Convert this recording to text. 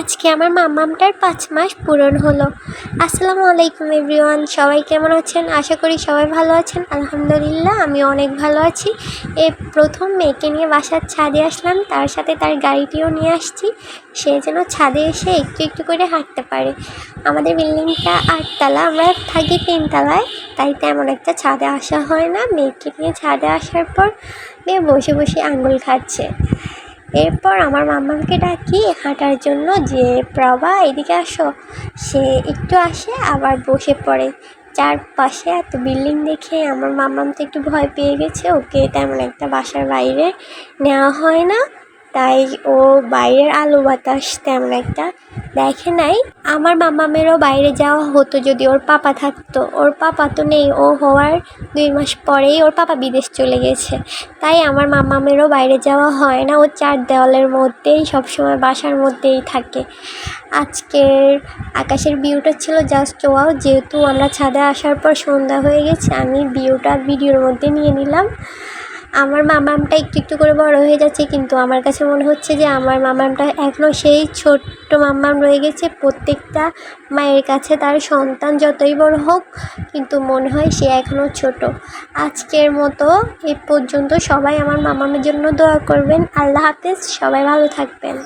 আজকে আমার মামামটার পাঁচ মাস পূরণ হলো। আসসালামু আলাইকুম এভরিওয়ান, সবাই কেমন আছেন? আশা করি সবাই ভালো আছেন। আলহামদুলিল্লাহ আমি অনেক ভালো আছি। এ প্রথম মেয়েকে নিয়ে বাসার ছাদে আসলাম, তার সাথে তার গাড়িটিও নিয়ে আসছি। সে যেন ছাদে এসে একটু একটু করে হাঁটতে পারে। আমাদের বিল্ডিংটা আটতলা, আমরা থাকি তিনতলায়, তাই তেমন একটা ছাদে আসা হয় না। মেয়েকে নিয়ে ছাদে আসার পর মেয়ে বসে বসে আঙ্গুল খাচ্ছে। এরপর আমার মাম্মাকে ডাকি, হাঁটার জন্য যে, প্রভা, এদিকে আসো। সে একটু আসে, আবার বসে পড়ে। চারপাশে এত বিল্ডিং দেখে আমার মাম্মাম তো একটু ভয় পেয়ে গেছে। ওকে তেমন একটা বাসার বাইরে নেওয়া হয় না। তাই ও বাইরের আলো বাতাস তেমন একটা দেখে নাই। আমার মামামেরও বাইরে যাওয়া হতো যদি ওর পাপা থাকতো। ওর পাপা তো নেই, ও হওয়ার দুই মাস পরেই ওর পাপা বিদেশ চলে গেছে। তাই আমার মামা মামামেরও বাইরে যাওয়া হয় না। ও চার দেওয়ালের মধ্যেই, সবসময় বাসার মধ্যেই থাকে। আজকের আকাশের ভিউটা ছিল জাস্ট ওয়াও যেহেতু আমরা ছাদে আসার পর সন্ধ্যা হয়ে গেছে, আমি ভিউটা ভিডিওর মধ্যে নিয়ে নিলাম। আমার মামামটা একটু একটু করে বড় হয়ে যাচ্ছে, কিন্তু আমার কাছে মনে হচ্ছে যে আমার মামামটা এখনও সেই ছোট্ট মামাম রয়ে গেছে। প্রত্যেকটা মায়ের কাছে তার সন্তান যতই বড় হোক, কিন্তু মনে হয় সে এখনও ছোট। আজকের মতো এ পর্যন্ত সবাই আমার মামামের জন্য দোয়া করবেন। আল্লাহ হাফেজ, সবাই ভালো থাকবেন।